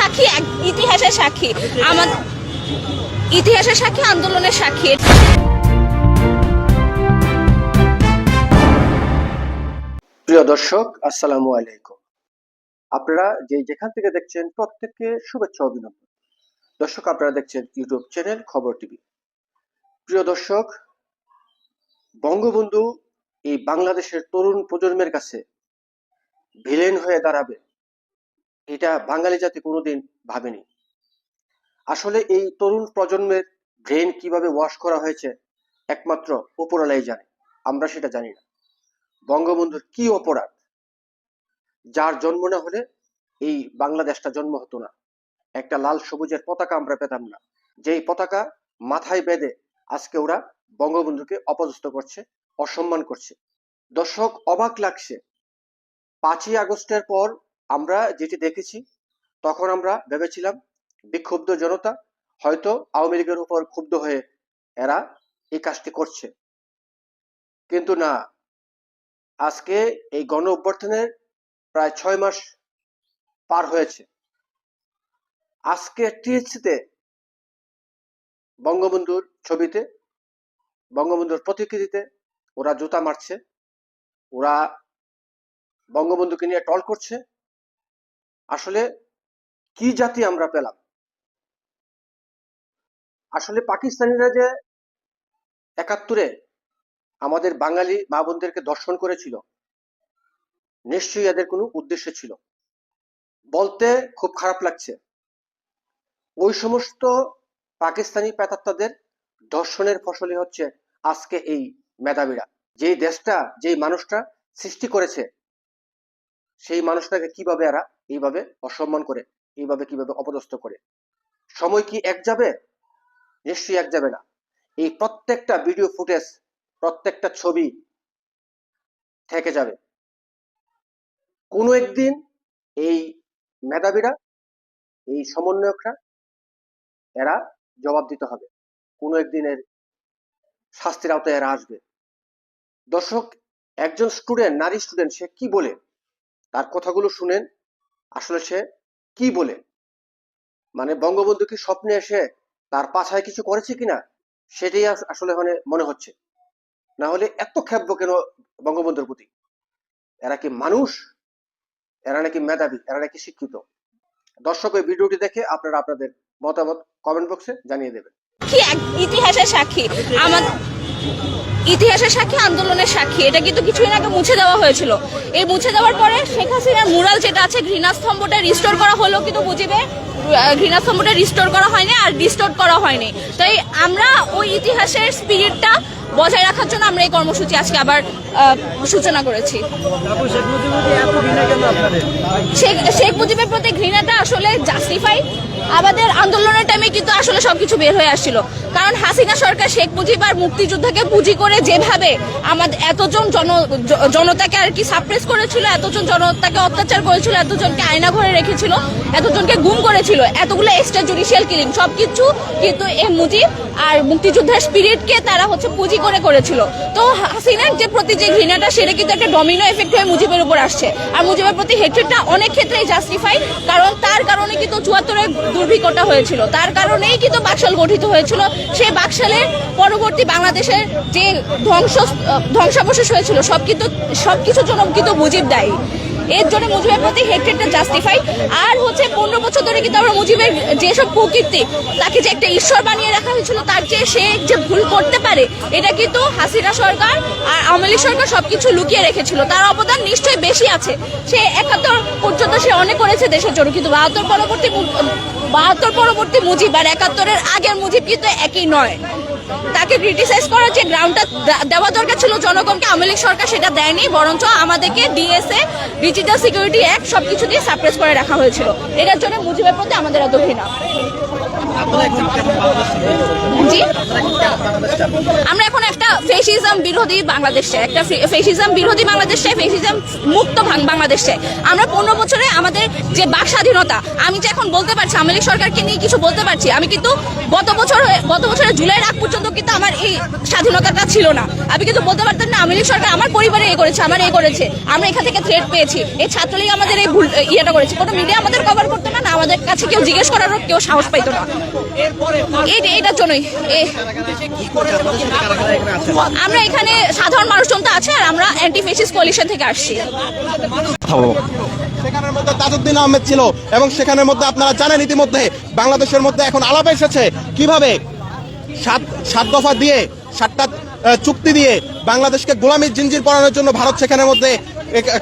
সাক্ষী ইতিহাসের সাক্ষী। আমাদের ইতিহাসের সাক্ষী, আন্দোলনের সাক্ষী। প্রিয় দর্শক, আসসালামু আলাইকুম। আপনারা যে যেখান থেকে দেখছেন, প্রত্যেককে শুভেচ্ছা অভিনন্দন। দর্শক, আপনারা দেখছেন ইউটিউব চ্যানেল খবর টিভি। প্রিয় দর্শক, বঙ্গবন্ধু এই বাংলাদেশের তরুণ প্রজন্মের কাছে ভিলেন হয়ে দাঁড়াবে। এটা বাঙালি জাতি কোনোদিন ভাবেনি। আসলে এই তরুণ প্রজন্মের ব্রেন কীভাবে ওয়াশ করা হয়েছে, একমাত্র উপরালাই জানে, আমরা সেটা জানি না। বঙ্গবন্ধুর কি অপরাধ? যার জন্ম না হলে এই বাংলাদেশটা জন্ম হতো না। একটা লাল সবুজের পতাকা আমরা পেতাম না। যেই পতাকা মাথায় বেঁধে আজকে ওরা বঙ্গবন্ধুকে অপদস্থ করছে, অসম্মান করছে। দর্শক অবাক লাগছে। পাঁচই আগস্টের পর আমরা যেটি দেখেছি, তখন আমরা ভেবেছিলাম বিক্ষুব্ধ জনতা হয়তো আওয়ামী লীগের উপর ক্ষুব্ধ হয়ে এরা এই কাজটি করছে। কিন্তু না, আজকে এই গণ অভ্যর্থনের প্রায় ছয় মাস পার হয়েছে। আজকে টিএসসিতে বঙ্গবন্ধুর ছবিতে, বঙ্গবন্ধুর প্রতিকৃতিতে ওরা জুতা মারছে, ওরা বঙ্গবন্ধুকে নিয়ে টল করছে আসলে কি জাতি আমরা পেলাম? আসলে পাকিস্তানিরা যে একাত্তরে আমাদের বাঙালি মা বোনদেরকে দর্শন করেছিল, নিশ্চয়ই এদের কোনো উদ্দেশ্য ছিল। বলতে খুব খারাপ লাগছে। ওই সমস্ত পাকিস্তানি প্রেতাত্মাদের দর্শনের ফসলই হচ্ছে আজকে এই মেধাবীরা। যেই দেশটা, যেই মানুষটা সৃষ্টি করেছে সেই মানুষটাকে কীভাবে এরা এইভাবে অসম্মান করে, এইভাবে কীভাবে অপদস্থ করে? সময় কি এক যাবে? নিশ্চয়ই এক যাবে না। এই প্রত্যেকটা ভিডিও ফুটেজ প্রত্যেকটা ছবি থেকে যাবে। কোনো একদিন এই মেধাবীরা, এই সমন্বয়করা এরা জবাব দিতে হবে। কোনো একদিনের শাস্তির আওতায় এরা আসবে। দর্শক, একজন স্টুডেন্ট নারী স্টুডেন্ট সে কি বলে? তার কথাগুলো শুনেন। আসলে সে কি বলে? মানে বঙ্গবন্ধু কি স্বপ্নে এসে তার পাছায় কিছু করেছে কিনা? সেটাই আসলে মানে মনে হচ্ছে। না হলে এত ক্ষেব্য কেন বঙ্গবন্ধুর প্রতি? এরা কি মানুষ? এরা নাকি মেধাবী? এরা নাকি শিক্ষিত? দর্শক এই ভিডিওটি দেখে আপনারা আপনাদের মতামত কমেন্ট বক্সে জানিয়ে দেবেন। কি ইতিহাসের সাক্ষী? আমাদের ইতিহাসের সাক্ষী, আন্দোলনের সাক্ষী। এটা কিন্তু কিছুদিন আগে মুছে দেওয়া হয়েছিল। এই মুছে দেওয়ার পরে শেখ হাসিনার মুরাল যেটা আছে, ঘৃণাস্তম্ভটা রিস্টোর করা হলো কিন্তু মুজিবে আহ, ঘৃণাস্তম্ভটা রিস্টোর করা হয়নি আর ডিস্টোর করা হয়নি। তাই আমরা ওই ইতিহাসের স্পিরিটটা বজায় রাখার জন্য আমরা এই কর্মসূচি আজকে আবার সূচনা করেছি। শেখ মুজিবুর ঘৃণা প্রতি ঘৃণাটা আসলে জাস্টিফাই আমাদের আন্দোলনের টাইমে কিন্তু আসলে সবকিছু বের হয়ে আসছিল। কারণ হাসিনা সরকার শেখ মুজিব আর মুক্তিযোদ্ধাকে পুঁজি করে যেভাবে আমাদের এতজন জন জনতাকে আর কি সাপ্রেস করেছিল এতজন জনতাকে অত্যাচার করেছিল এতজনকে আয়না ঘরে রেখেছিল এতজনকে গুম করেছিল এতগুলো এক্সট্রা জুডিশিয়াল কিলিং সব কিছু কিন্তু এ মুজিব আর মুক্তিযোদ্ধার স্পিরিটকে তারা হচ্ছে পুঁজি করে করেছিল। তো হাসিনার যে প্রতি যে ঘৃণাটা, সেটা কিন্তু একটা ডমিনো এফেক্ট হয়ে মুজিবের উপর আসছে। আর মুজিবের প্রতি হেট্রেডটা অনেক ক্ষেত্রেই জাস্টিফাই কারণ তার কারণে কিন্তু চুয়াত্তরের দুর্ভিক্ষটা হয়েছিল। তার কারণেই কিন্তু বাকশাল গঠিত হয়েছিল। সেই বাকশালের পরবর্তী বাংলাদেশের যে ধ্বংস, ধ্বংসাবশেষ হয়েছিল, সব কিন্তু সব কিছুর জন্য কিন্তু মুজিব দায়ী। এর জন্য মুজিবের প্রতি হেট্রেডটা জাস্টিফাই আর হচ্ছে পনেরো বছর ধরে কিন্তু আমরা মুজিবের যেসব কুকীর্তি, তাকে যে একটা ঈশ্বর বানিয়ে রাখা হয়েছিল, তার যে সে যে ভুল করতে পারে, এটা কিন্তু হাসিনা সরকার আর আওয়ামী লীগ সরকার সবকিছু লুকিয়ে রেখেছিল। তার অবদান নিশ্চয়ই বেশি আছে। সে একাত্তর পর্যন্ত সে অনেক করেছে দেশের জন্য, কিন্তু বাহাত্তর পরবর্তী বাহাত্তর পরবর্তী মুজিব আর একাত্তরের আগের মুজিব কিন্তু একই নয়। তাকে ক্রিটিসাইজ করার যে গ্রাউন্ডটা দেওয়া দরকার ছিল জনগণকে, আওয়ামী লীগ সরকার সেটা দেয়নি, বরঞ্চ আমাদেরকে ডিএসএ ডিজিটাল সিকিউরিটি অ্যাক্ট সবকিছু দিয়ে সাপ্রেস করে রাখা হয়েছিল। এটার জন্য মুজিবের প্রতি আমাদের এত ঘৃণা আমরা এখন একটা ফেসিজম বিরোধী বাংলাদেশ চাই একটা ফেসিজম বিরোধী বাংলাদেশ চাই ফেসিজম মুক্ত বাংলাদেশ। চাই আমরা পনেরো বছরে আমাদের যে বাক স্বাধীনতা, আমি যে এখন বলতে পারছি, আওয়ামী সরকারকে নিয়ে কিছু বলতে পারছি, আমি কিন্তু গত বছর গত বছরের জুলাইয়ের আগ পর্যন্ত কিন্তু আমার এই স্বাধীনতাটা ছিল না। আমি কিন্তু বলতে পারতাম না, আওয়ামী সরকার আমার পরিবারে এ করেছে, আমার এ করেছে। আমরা এখান থেকে থ্রেট পেয়েছি। এই ছাত্রলীগ আমাদের এই ভুল ইয়েটা করেছে। কোনো মিডিয়া আমাদের কভার করতো না না আমাদের কাছে কেউ জিজ্ঞেস করারও কেউ সাহস পাইতো না। জন্যই। আমরা এখানে সাধারণ মানুষজন তো আছে আর আমরা অ্যান্টি ফেসিস কোলিশন থেকে আসছি। সেখানের মধ্যে তাজউদ্দিন আহমেদ ছিল এবং সেখানের মধ্যে আপনারা জানেন ইতিমধ্যে বাংলাদেশের মধ্যে এখন আলাপ এসেছে কীভাবে সাত সাত দফা দিয়ে সাতটা চুক্তি দিয়ে বাংলাদেশকে গোলামীর জিঞ্জির পড়ানোর জন্য ভারত সেখানের মধ্যে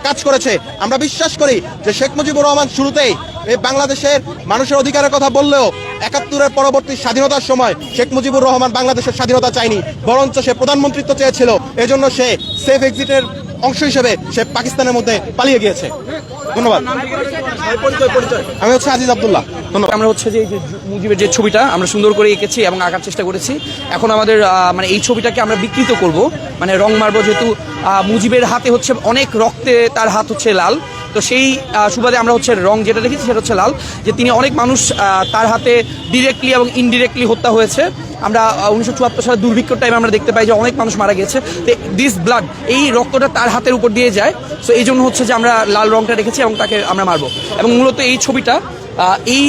কাজ করেছে। আমরা বিশ্বাস করি যে শেখ মুজিবুর রহমান শুরুতেই এই বাংলাদেশের মানুষের অধিকারের কথা বললেও একাত্তরের পরবর্তী স্বাধীনতার সময় শেখ মুজিবুর রহমান বাংলাদেশের স্বাধীনতা চায়নি, বরঞ্চ সে প্রধানমন্ত্রিত্ব চেয়েছিল। এজন্য সে সেফ এক্সিটের অংশ হিসেবে সে পাকিস্তানের মধ্যে পালিয়ে গিয়েছে। ধন্যবাদ। আমি হচ্ছে আজিজ আব্দুল্লাহ। ধন্যবাদ। আমরা হচ্ছে যে মুজিবের যে ছবিটা, আমরা সুন্দর করে এঁকেছি এবং আঁকার চেষ্টা করেছি। এখন আমাদের মানে এই ছবিটাকে আমরা বিকৃত করব। মানে রং মারবো যেহেতু মুজিবের হাতে হচ্ছে অনেক রক্তে তার হাত হচ্ছে লাল। তো সেই সুবাদে আমরা হচ্ছে রং যেটা দেখেছি সেটা হচ্ছে লাল, যে তিনি অনেক মানুষ তার হাতে ডিরেক্টলি এবং ইনডিরেক্টলি হত্যা হয়েছে। আমরা উনিশশো চুয়াত্তর সালে দুর্ভিক্ষর টাইমে আমরা দেখতে পাই যে অনেক মানুষ মারা গেছে তো দিস ব্লাড এই রক্তটা তার হাতের উপর দিয়ে যায়। সো এই জন্য হচ্ছে যে আমরা লাল রংটা রেখেছি এবং তাকে আমরা মারবো। এবং মূলত এই ছবিটা এই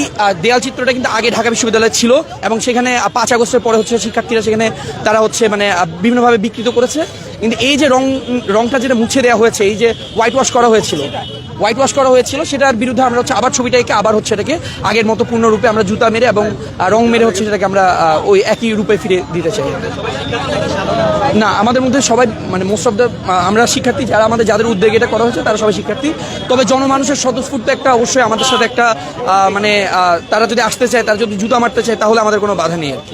দেয়াল চিত্রটা কিন্তু আগে ঢাকা বিশ্ববিদ্যালয়ে ছিল এবং সেখানে পাঁচ আগস্টের পরে হচ্ছে শিক্ষার্থীরা সেখানে তারা হচ্ছে মানে বিভিন্নভাবে বিকৃত করেছে। কিন্তু এই যে রং, রংটা যেটা মুছে দেওয়া হয়েছে, এই যে হোয়াইট ওয়াশ করা হয়েছিল হোয়াইট ওয়াশ করা হয়েছিল, সেটার বিরুদ্ধে আমরা হচ্ছে আবার ছবিটাকে আবার হচ্ছে এটাকে আগের মতো পূর্ণরূপে আমরা জুতা মেরে এবং রং মেরে হচ্ছে সেটাকে আমরা ওই একই রূপে ফিরে দিতে চাই। না, আমাদের মধ্যে সবাই মানে মোস্ট অফ দ্য আমরা শিক্ষার্থী, যারা আমাদের, যাদের উদ্যোগে এটা করা হয়েছে, তারা সবাই শিক্ষার্থী। তবে জনমানুষের স্বতঃস্ফূর্ত একটা অবশ্যই আমাদের সাথে একটা মানে তারা যদি আসতে চায়, তারা যদি জুতা মারতে চায়, তাহলে আমাদের কোনো বাধা নেই আর কি।